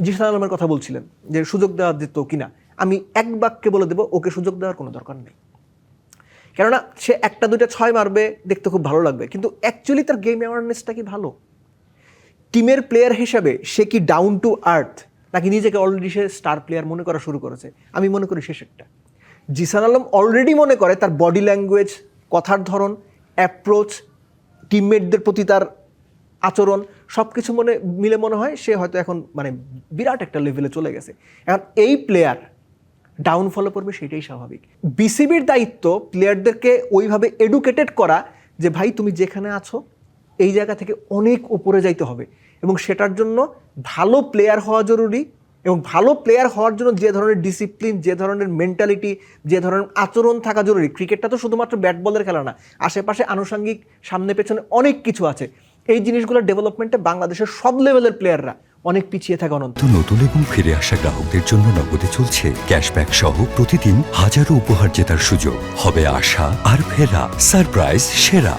জিসান আলমের কথা বলছিলেন যে সুযোগ দেওয়া যেত কিনা। আমি এক বাক্যে বলে দেবো, ওকে সুযোগ দেওয়ার কোনো দরকার নেই। কেননা, সে একটা, দুইটা, ছয় মারবে, দেখতে খুব ভালো লাগবে। কিন্তু অ্যাকচুয়ালি তার গেম অ্যাওয়ারনেসটা কি ভালো? টিমের প্লেয়ার হিসাবে সে কি ডাউন টু আর্থ নাকি নিজেকে অলরেডি সে স্টার প্লেয়ার মনে করা শুরু করেছে? আমি মনে করি শেষ একটা জিসান আলম অলরেডি মনে করে তার বডি ল্যাঙ্গুয়েজ কথার ধরন অ্যাপ্রোচ টিমমেটদের প্রতি তার আচরণ সব কিছু মনে, মিলে মনে হয় সে হয়তো এখন মানে বিরাট একটা লেভেলে চলে গেছে। এখন এই প্লেয়ার ডাউনফলে পড়বে সেটাই স্বাভাবিক। বিসিবির দায়িত্ব প্লেয়ারদেরকে ওইভাবে এডুকেটেড করা যে, ভাই, তুমি যেখানে আছো, এই জায়গা থেকে অনেক উপরে যাইতে হবে। এবং সেটার জন্য ভালো প্লেয়ার হওয়া জরুরি এবং ভালো প্লেয়ার হওয়ার জন্য যে ধরনের ডিসিপ্লিন যে ধরনের মেন্টালিটি যে ধরনের আচরণ থাকা জরুরি। ক্রিকেটটা তো শুধুমাত্র ব্যাট বলের খেলা না, আশেপাশে আনুষঙ্গিক সামনে পেছনে অনেক কিছু আছে। এই জিনিসগুলোর ডেভেলপমেন্টে বাংলাদেশের সব লেভেলের প্লেয়াররা অনেক পিছিয়ে থাকে অনন্ত। নতুন এবং ফিরে আসা গ্রাহকদের জন্য নগদে চলছে ক্যাশব্যাক সহ প্রতিদিন হাজারো উপহার জেতার সুযোগ। হবে আশা আর ফেরা সারপ্রাইজ সেরা।